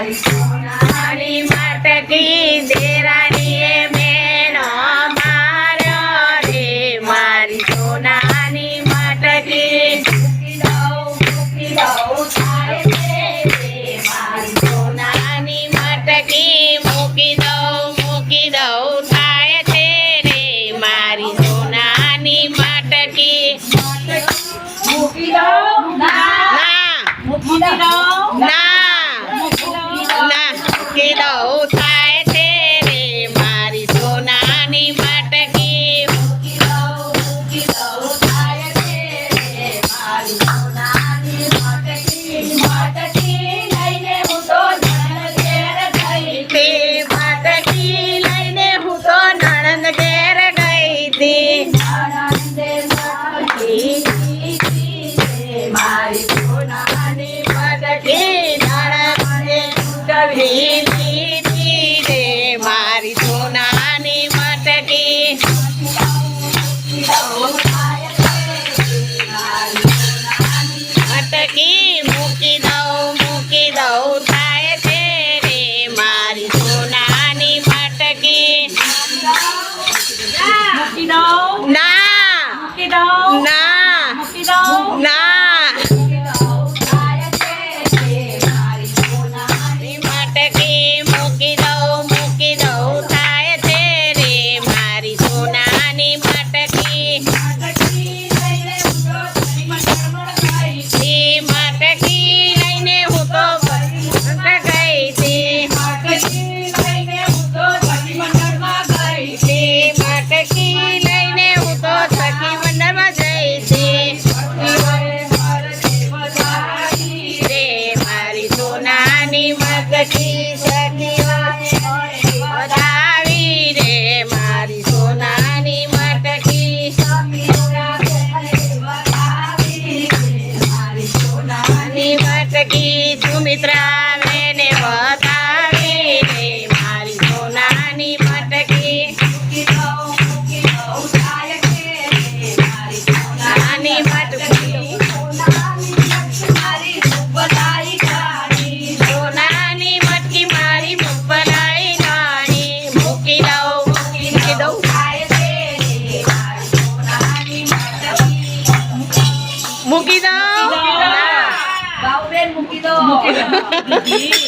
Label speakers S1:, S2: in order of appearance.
S1: સોનાની
S2: માટકી દેરાણીએ મેનો માર્યો મારી સોનાની માટકી
S1: મૂકી દઉં દઉં
S2: સોનાની માટકી મૂકી દઉં મૂકી દઉં થાય
S1: તે મારી સોનાની
S2: માટકી
S1: મૂકી
S2: મૂકી દઉં. Krishna. กี้
S1: ดาวบ้าเป็
S2: นมุ
S1: กิโด